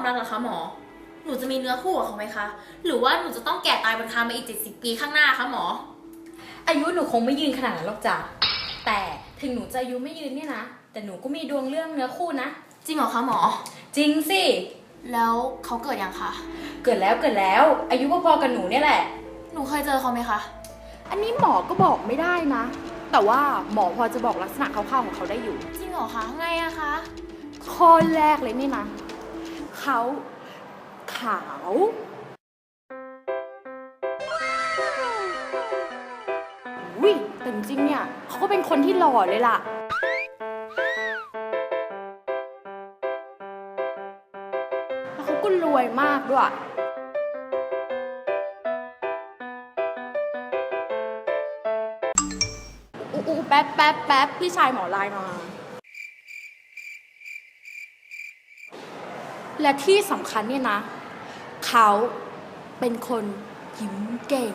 ความรักเหรอคะหมอ หนูจะมีเนื้อคู่กับเขาไหมคะ หรือว่าหนูจะต้องแก่ตายบนคานมาอีก70ปีข้างหน้าคะหมอ อายุหนูคงไม่ยืนขนาดนั้นหรอกจ้ะแต่ถึงหนูจะอายุไม่ยืนเนี่ยนะ แต่หนูก็มีดวงเรื่องเนื้อคู่นะ จริงเหรอคะหมอ จริงสิ แล้วเขาเกิดยังคะ เกิดแล้วเกิดแล้ว อายุพอๆกับหนูเนี่ยแหละ หนูเคยเจอเขาไหมคะ อันนี้หมอก็บอกไม่ได้นะ แต่ว่าหมอพอจะบอกลักษณะคร่าวๆของเขาได้อยู่ จริงเหรอคะ ไงอะคะ ข้อแรกเลยนี่นะ เขาขาววิแต่จริงเนี่ย เขาก็เป็นคนที่หล่อเลยล่ะ แล้วเขาก็รวยมากด้วย อู้อู้แป๊บแป๊บแป๊บพี่ชายหมอไลน์มา และที่สำคัญเนี่ยนะ เขาเป็นคนยิ้มเก่ง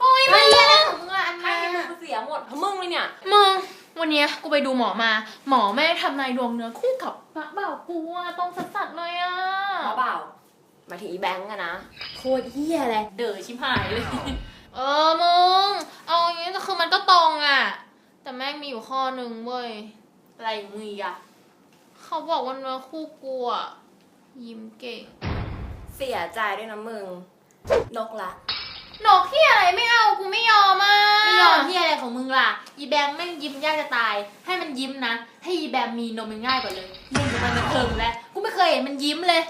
โอ้ยไม่เล่นของมึงอะอันให้นี้มึงเสียหมดเพราะมึงเลยเนี่ย มึง วันเนี้ยกูไปดูหมอมา หมอแม่ทำนายดวงเนื้อคู่กับพระบ่าวกูอะตรงสัสๆเลยอะหมอเปล่ามาถึงอีแบงก์อะนะโคตรเฮียเลยเด๋อชิบหายเลย เออมึงเอาอย่างงี้แต่คือมันก็ตรงอะแต่แม่งมีอยู่ข้อหนึ่งเว้ยอะไรมึงอีกอะเขาบอกว่าเนื้อคู่กูอะยิ้มเก่ง เสียใจด้วยนะมึง นกละ หนอกที่อะไรไม่เอากูไม่ยอมอะไม่ยอมที่อะไรของมึงล่ะ อีแบงแม่งยิ้มยากจะตาย ให้มันยิ้มนะ ให้อีแบมมีนมมันง่ายกว่าเลยมึงจะมันบันเทิงแล้วกูไม่เคยเห็นมันยิ้มเลย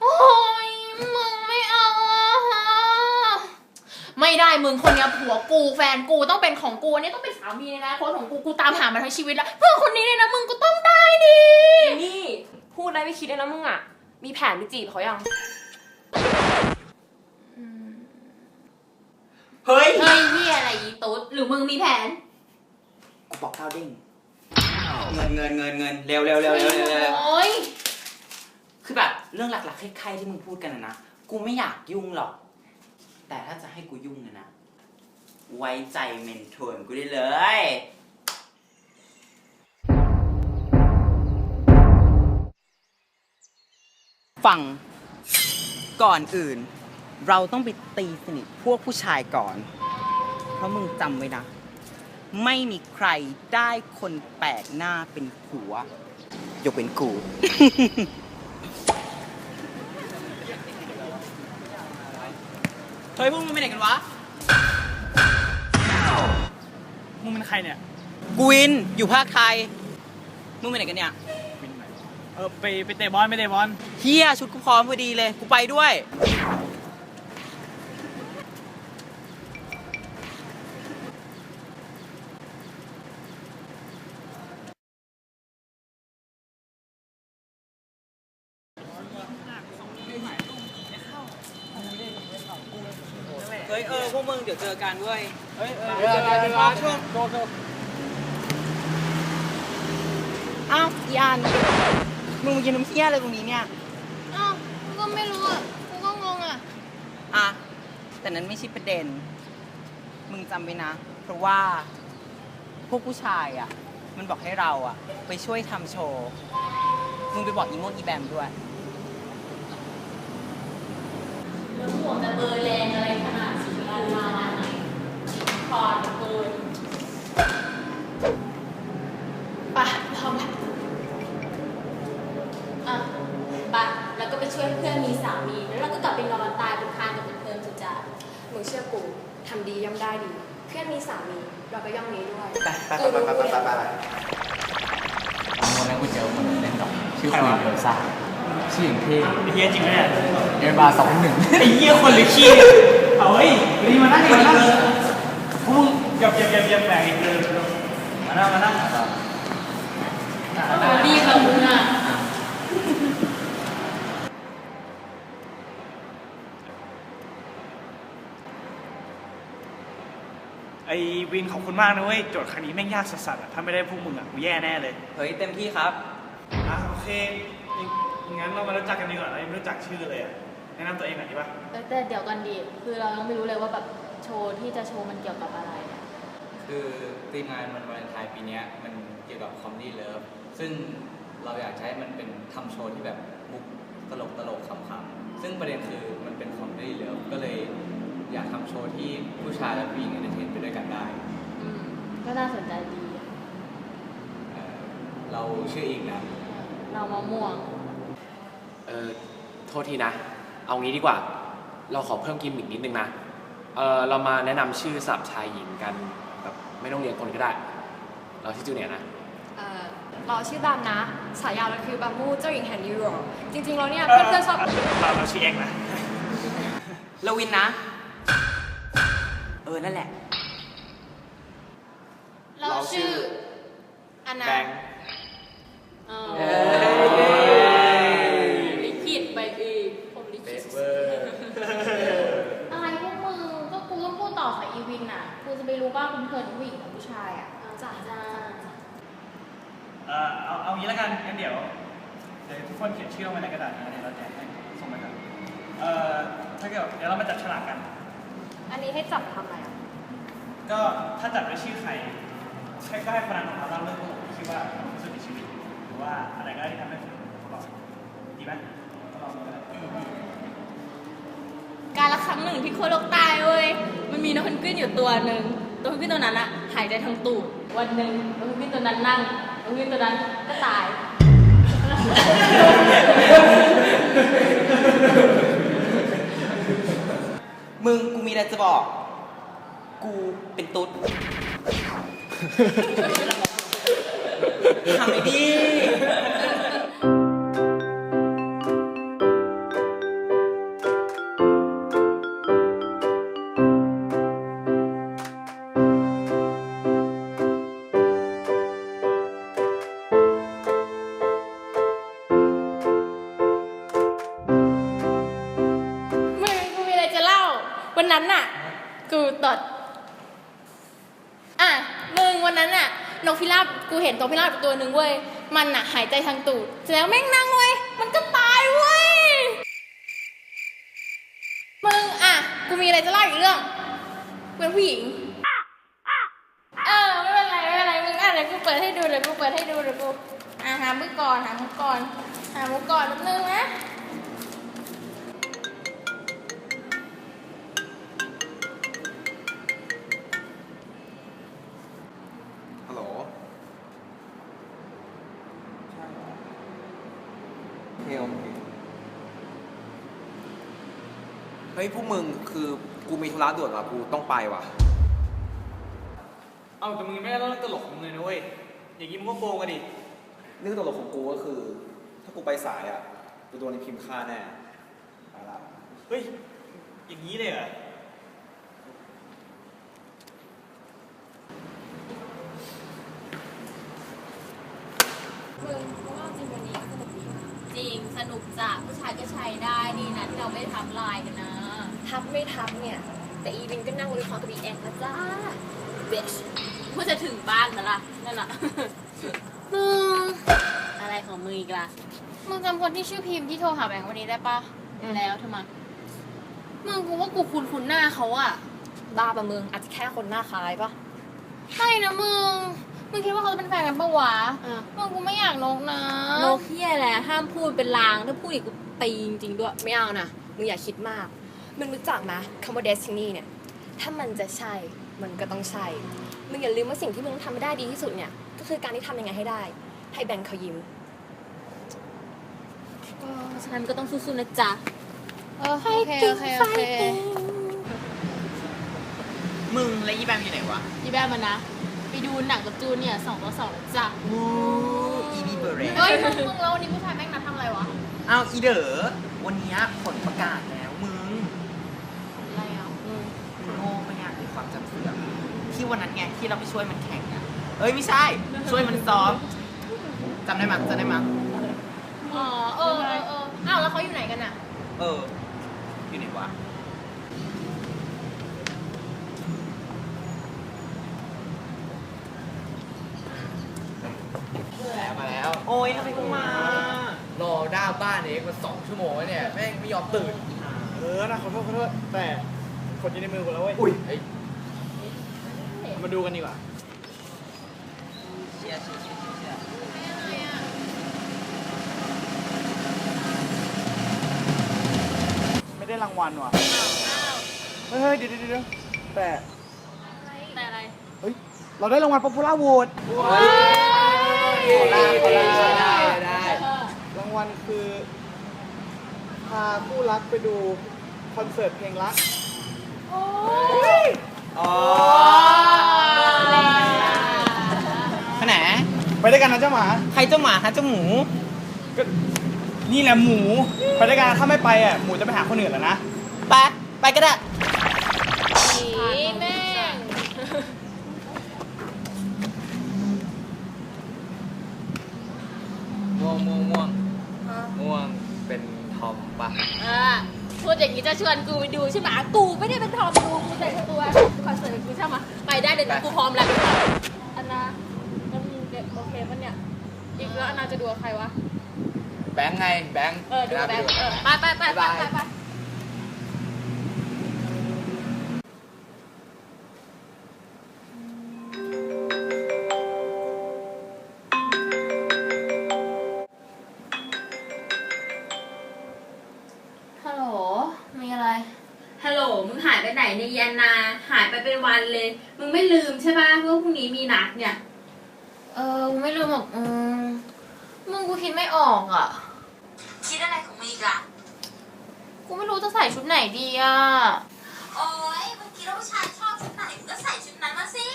โอ้ยมึงไม่เอาอะไม่ได้มึงคนเนี้ยผัวกูแฟนกูต้องเป็นของกูอันนี้ต้องเป็นสามีในอนะคนของกูกูตามหามาทั้งชีวิตแล้วเพื่อคนนี้เลยนะมึงก็ต้องได้ดิ นี่ พูดอะไรไม่คิดเลยนะมึงอะมีแผนไปจีบเขายัง เฮ้ยเฮ้ยพี่อะไรอีตุ๊ดหรือมึงมีแผนกูบอกก้าวเด้งเงินเงินเงินเงินเร็วเร็วเร็วเร็วเร็วเร็วโอ้ยคือแบบเรื่องหลักๆใครๆที่มึงพูดกันนะนะกูไม่อยากยุ่งหรอก แต่ถ้าจะให้กูยุ่งนะนะไว้ใจเมนทวนกูได้เลยฟังก่อนอื่น เราต้องไปตีสนิทพวกผู้ชายก่อน เพราะมึงจำไว้นะ ไม่มีใครได้คนแปลกหน้าเป็นผัว ยกเป็นกู เฮ้ยพวกมึงไปไหนกันวะ มึงเป็นใครเนี่ย กูวิน อยู่ภาคไทย มึงไปไหนกันเนี่ย เออไปไปเตะบอลไปเตะบอล เฮียชุดกูพร้อมพอดีเลย กูไปด้วย เฮ้ยเออพวกมึงเดี๋ยวเจอกันเว้ยเฮ้ยเออเจอกันเป็นว่าช่วงโดนโดนอ้าวอีอันมึงมายืนน้ำเฮียอะไรตรงนี้เนี่ย อ้าวกูก็ไม่รู้อะกูก็งงอะ อะ แต่นั้นไม่ใช่ประเด็น มึงจำไว้นะ เพราะว่า พวกผู้ชายอะ มันบอกให้เราอะ ไปช่วยทำโชว์ มึงไปบอกอีโมดอีแบมด้วยแล้วห่วงจะเบอร์แรงอะไชื่ออย่างเท่เฮียจริงไหมเนี่ยเอเบาสองหนึ่งไอ้เหี้ยคนหรือขี้เอาเฮ้ยรีมานั่งมานั่งพวกมึงเก็บเก็บเก็บเก็บแบ่งอีกเลยมานั่งมานั่งดีกับมึงอะไอ้วินขอบคุณมากนะเว้ยโจทย์ครั้งนี้แม่งยากสัสๆอะถ้าไม่ได้พวกมึงอะกูแย่แน่เลย เฮ้ย เต็มที่ครับ อะโอเค งั้นเรามารู้จักกันดีกว่าเรายังไม่รู้จักชื่อเลยอะแนะนำตัวเองหน่อยดีป่ะเออแต่เดี๋ยวก่อนดี คือเรายังไม่รู้เลยว่าแบบโชว์ที่จะโชว์มันเกี่ยวกับอะไรอะคือทีมงานมันวาเลนไทน์ปีเนี้ยมันเกี่ยวกับคอมดี้เลิฟซึ่งเราอยากจะให้มันเป็นทำโชว์ที่แบบมุกตลกตลกๆขำๆซึ่งประเด็นคือมันเป็นคอมดี้เลิฟก็เลยอยากทำโชว์ที่ผู้ชายและผู้หญิงเอนเตอร์เทนไปด้วยกันได้อืม ก็น่าสนใจดีอะเอ่อเราชื่ออีกนะ เรามะม่วง เออโทษทีนะ เอางี้ดีกว่า เราขอเพิ่มกิมมิกนิดนึงนะ เออเรามาแนะนำชื่อสับชายหญิงกันแบบไม่ต้องเรียงคนก็ได้ เราชื่อจูเนียร์นะ เอ่อเราชื่อบัมนะฉายาเราคือบัมมูเจ้าหญิงแห่งนิวยอร์กจริงๆเราเนี่ยเออเพื่อนๆชอบเราเราชื่อเอกนะลวินนะ เออ นั่นแหละ เราชื่ออันนาแบงค์ เออลิขิตไปอีกผมลิขิต อะไรพวกมึง ก็กูก็พูดต่อกับอีวินอะ กูจะไปรู้ว่า คุณเธอเป็นผู้หญิงหรือผู้ชายอะจ้าจ้าเออเอาเอางี้แล้วกันงั้นเดี๋ยวเดี๋ยวทุกคนเขียนชื่อลงไปในกระดาษนะเดี๋ยวเราแจกให้ส่งไปกันเอ่อถ้าเกิดเดี๋ยวเรามาจับฉลากกัน อันนี้ให้จับทำอะไรอะก็ถ้าจับด้วยชื่อใครใช่ก็ให้คนนั้นของเราเล่าเรื่องตลกที่คิดว่าที่สุดในชีวิต หรือว่าอะไรก็ได้ที่ทำให้คนของเราดีไหมก็ลองดูกันนะการละครั้งหนึ่งที่โคโลกตายเว้ย มันมีนกเพนกวินอยู่ตัวหนึ่ง ตัวพี่พี่ตัวนั้นอะหายใจทางตูด วันหนึ่งตัวพี่พี่ตัวนั้นนั่งตัวพี่ตัวนั้นก็ตาย มึงกูมีอะไรจะบอก กูเป็นตุ๊ด วันนั้นน่ะ กูตดอะมึงวันนั้นน่ะ นกพิราบกูเห็นตัวพิราบตัวหนึ่งเว้ย มันน่ะ หายใจทางตูดเสร็จแล้วแม่งนั่งเว้ย มันก็ตายเว้ย มึงอะ กูมีอะไรจะเล่าอีกเรื่องเป็นผู้หญิงเออไม่เป็นไรไม่เป็นไรมึงอะเดี๋ยวกูเปิดให้ดูเดี๋ยวกูเปิดให้ดูเดี๋ยวกูอะหามุกก่อนหามุกก่อนหามุกก่อนแป๊บนึงนะ ฮ้ยพวกมึงคือกูมีธุระด่วนว่ะกูต้องไปว่ะ เอาแต่มึงไม่ได้เล่าเรื่องตลกของมึงเลยนะเว้ย อย่างนี้มึงก็โกงกันดิ เรื่องตลกของกูก็คือ ถ้ากูไปสายอะกูโดนไอ้พิมพ์ฆ่าแน่ไปละเฮ้ย อย่างนี้เลยเหรอจริงสนุกจ้ะผู้ชายก็ใช้ได้ดีนะที่เราไม่ได้ทำลายกันนะ ทับไม่ทับเนี่ย แต่อีวินก็นั่งวิเคราะห์กับอีแอนนะจ้า bitch พูดจะถึงบ้านนะล่ะนั่นน่ะมึงอะไรของมึงอีกล่ะมึงจำคนที่ชื่อพิมพ์ที่โทรหาแบงค์วันนี้ได้ปะแล้วทำไมมึงกูว่ากูคุ้นคุ้นๆหน้าเขาอะบ้าปะมึงอาจจะแค่คนหน้าคล้ายปะไม่นะมึงมึงคิดว่าเขาเป็นแฟนกันปะวะอะมึงกูไม่อยากนกนะโนเคียแหละห้ามพูดเป็นลางถ้าพูดอีกกูตีจริงๆด้วยไม่เอานะมึงอย่าคิดมาก มึงรู้จักไหมคำว่า destiny เนี่ย ถ้ามันจะใช่ มันก็ต้องใช่ มึงอย่าลืมว่าสิ่งที่มึงทำไม่ได้ดีที่สุดเนี่ย ก็คือการที่ทำยังไงให้ได้ ให้แบงค์เขายิ้มเพราะฉะนั้นก็ต้องสู้ๆนะจ๊ะเออโอเคโอเคโอเคมึงและอีแบมอยู่ไหนวะยี่แบ้มันนะ ไปดูหนังกับจูนเนี่ยสองต่อสองแล้วจ้ะวูอีบีเบอร์เรเฮ้ยมึงมึงแล้ววันนี้ผู้ชายแม่งนัดทำอะไรวะ อ้าวอีเด๋อวันเนี้ยผลประกาศแล้วมึง อะไรอะ มึงโง่ปะเนี่ยหรือความจำเสื่อม ที่วันนั้นไงที่เราไปช่วยมันแข่งอะเอ้ยไม่ใช่ ช่วยมันซ้อมจำได้มั้ยจำได้มั้ยอ๋อเออเออเอออ้าวแล้วเขาอยู่ไหนกันอะเออ อยู่ไหนวะมาแล้ว โอ้ยทำไมเพิ่งมาหน้าบ้านเองมาสองชั่วโมงแล้วเนี่ยแม่งไม่ยอมตื่น เออนะขอโทษขอโทษแต่คนอยู่ในมือกูแล้วเว้ย อุ้ยเฮ้ย มาดูกันดีกว่าไม่ได้รางวัลว่ะ เฮ้ยเฮ้ยเดี๋ยวเดี๋ยวเดี๋ยวแต่ แต่อะไรเฮ้ย เราได้รางวัล Popular Vote ได้ได้ได้รางวัลคือพาคู่รักไปดูคอนเสิร์ตเพลงรักอ๋อไปไหน ไป ด้วยกันนะเจ้าหมา ใครเจ้าหมาคะเจ้าหมูก็นี่แหละหมูไปด้วยกันถ้าไม่ไปอะหมูจะไปหาคนอื่นแล้วนะ ไป ไปก็ได้ ผีแม่งม่วงม่วงม่วงม่วงเป็นทอมปะอ่าพูดอย่างนี้จะชวนกูไปดูใช่ไหมกูไม่ได้เป็นทอมดูกูแต่งตัวคอนเสิร์ตกูใช่ไหมไปได้เลยนะกูพร้อมแล้วอันนาแล้วมึงโอเคปะเนี่ย อีกแล้วอันนาจะดูกับใครวะ แบงค์ไงแบงค์เออดูกับแบงค์เออไปไปไปไปไปไปฮัลโหล มีอะไร ฮัลโหล มึงหายไปไหนในยยานา หายไปเป็นวันเลย มึงไม่ลืมใช่ป่ะว่าพรุ่งนี้มีนัดเนี่ย เออกูไม่ลืมหรอกอืมมึงกูคิดไม่ออกอะ คิดอะไรของมึงอีกล่ะ กูไม่รู้จะใส่ชุดไหนดีอะ โอ๊ยมึงคิดว่าผู้ชายชอบชุดไหนมึงก็ใส่ชุดนั้นมาสิ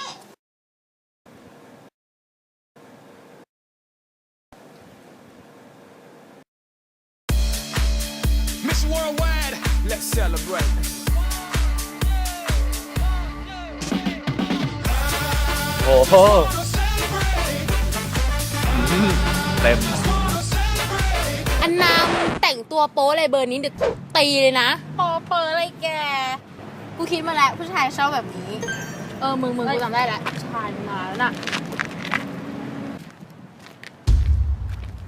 Miss Worldwide, let's celebrate. โอ้โห เต็มอันนามึงแต่งตัวโป๊อะไรเบอร์นี้เดี๋ยวตีเลยนะโป๊เปอร์อะไรแก กูคิดมาแล้วผู้ชายชอบแบบนี้ เออมึงมึงกูจำได้แล้วผู้ชายมาแล้วน่ะ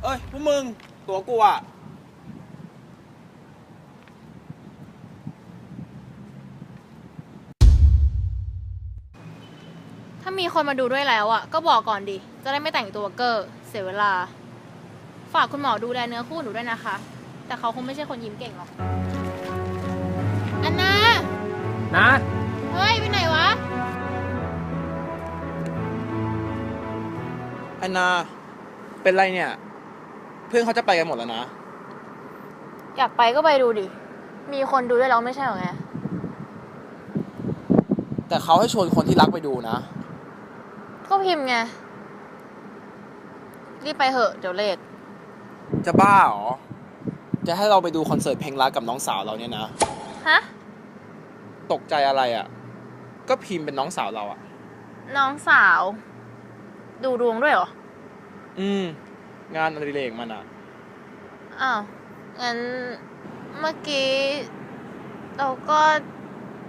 เอ้ยพวกมึง ตัวกูอะ ถ้ามีคนมาดูด้วยแล้วอะก็บอกก่อนดิ จะได้ไม่แต่งตัวเกอร์เสียเวลา ฝากคุณหมอดูแลเนื้อคู่หนูด้วยนะคะ แต่เขาคงไม่ใช่คนยิ้มเก่งหรอก อันนา นะ เฮ้ย ไปไหนวะ แอนนา เป็นไรเนี่ย เพื่อนเขาจะไปกันหมดแล้วนะ อยากไปก็ไปดูดิ มีคนดูด้วยแล้วไม่ใช่เหรอไง แต่เขาให้ชวนคนที่รักไปดูนะ ก็พิมพ์ไง รีบไปเหอะ เดี๋ยวเลทจะบ้าเหรอ จะให้เราไปดูคอนเสิร์ตเพลงรักกับน้องสาวเราเนี่ยนะ ฮะ ตกใจอะไรอะ ก็พิมพ์เป็นน้องสาวเราอะ น้องสาว ดูดวงด้วยเหรอ อืม งานอดิเรกมันอะ อ้าว งั้นเมื่อกี้ เราก็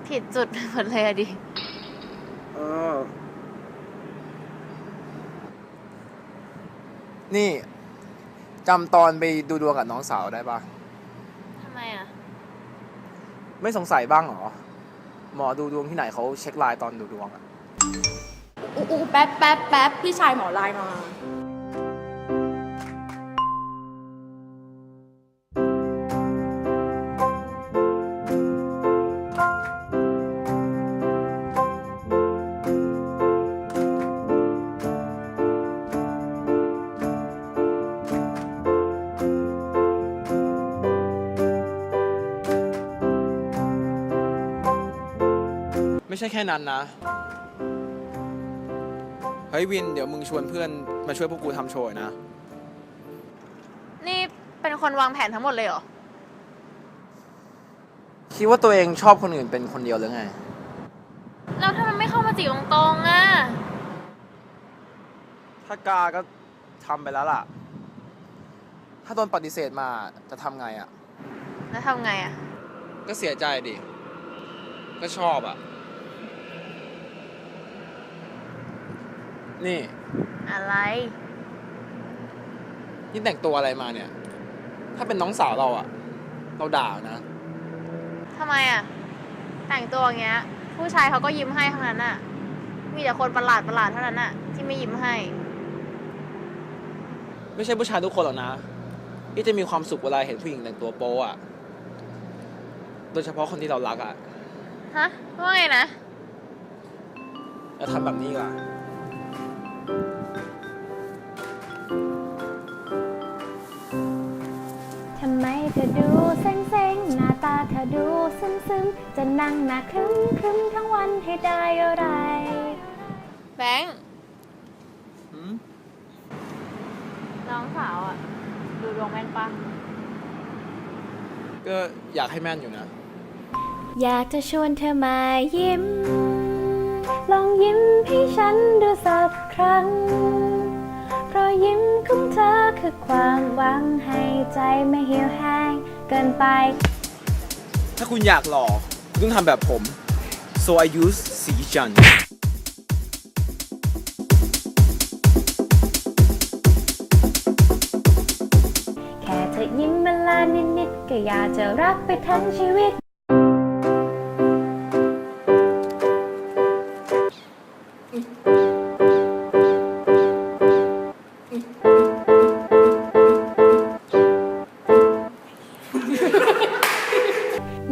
ผิดจุดไปหมดเลยอะดิ เออ นี่จำตอนไปดูดวงกับน้องสาวได้ปะทำไมอะไม่สงสัยบ้างเหรอ หมอดูดวงที่ไหนเขาเช็คไลน์ตอนดูดวงอะ อู้อู้แป๊บแป๊บแป๊บพี่ชายหมอไลน์มา ช่แค่นั้นนะ เฮ้ยวิน เดี๋ยวมึงชวนเพื่อนมาช่วยพวกกูทำโชว์หน่อยนะ นี่เป็นคนวางแผนทั้งหมดเลยเหรอ คิดว่าตัวเองชอบคนอื่นเป็นคนเดียวหรือไง แล้วถ้ามันไม่เข้ามาจีบตรงๆอะถ้ากล้าก็ทำไปแล้วล่ะ ถ้าโดนปฏิเสธมาจะทำไงอะ่ะ แล้วทำไงอะก็เสียใจดิ ก็ชอบอะ่ นี่อะไร นี่แต่งตัวอะไรมาเนี่ย ถ้าเป็นน้องสาวเราอะเราด่านะทำไมอะแต่งตัวอย่างเงี้ย ผู้ชายเขาก็ยิ้มให้ทั้งนั้นอะมีแต่คนประหลาดประหลาดเท่านั้นอะที่ไม่ยิ้มให้ ไม่ใช่ผู้ชายทุกคนหรอกนะที่จะมีความสุขเวลาเห็นผู้หญิงแต่งตัวโป๊อะโดยเฉพาะคนที่เรารักอะฮะว่าไงนะอย่าทำแบบนี้ก่อ ทำไมเธอดูเซ็งๆ หน้าตาเธอดูซึมๆ จะนั่งหน้าครึ้มครึ้มๆทั้งวันให้ได้อะไร แบงค์น้องสาวอะ ดูดวงแม่นปะก็อยากให้แม่นอยู่นะ อยากจะชวนเธอมายิ้ม ลองยิ้มให้ฉันดูสักครั้งเพราะ ยิ้มของเธอคือความหวังให้ใจไม่เหี่ยวแห้งเกินไป ถ้าคุณอยากหล่อคุณต้องทำแบบผม so I use สีจันทร์แค่เธอยิ้มเวลานิดๆก็อยากจะรักไปทั้งชีวิต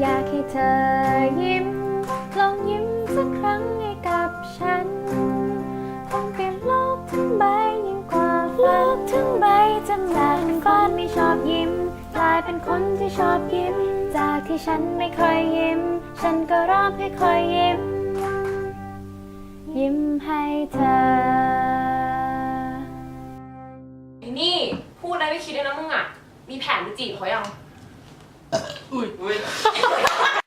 อยากให้เธอยิ้ม ลองยิ้มสักครั้งให้กับฉัน คงเปลี่ยนโลกทั้งใบยิ่งกว่าโลกทั้งใบจำจากเป็นคนไม่ชอบยิ้ม กลายเป็นคนที่ชอบยิ้ม จากที่ฉันไม่เคยยิ้ม ฉันก็เริ่มให้คอยยิ้ม ยิ้มให้เธอไอ้นี่ พูดอะไรไม่คิดเลยนะมึงอะ มีแผนไปจีบเขายัง อุ้ย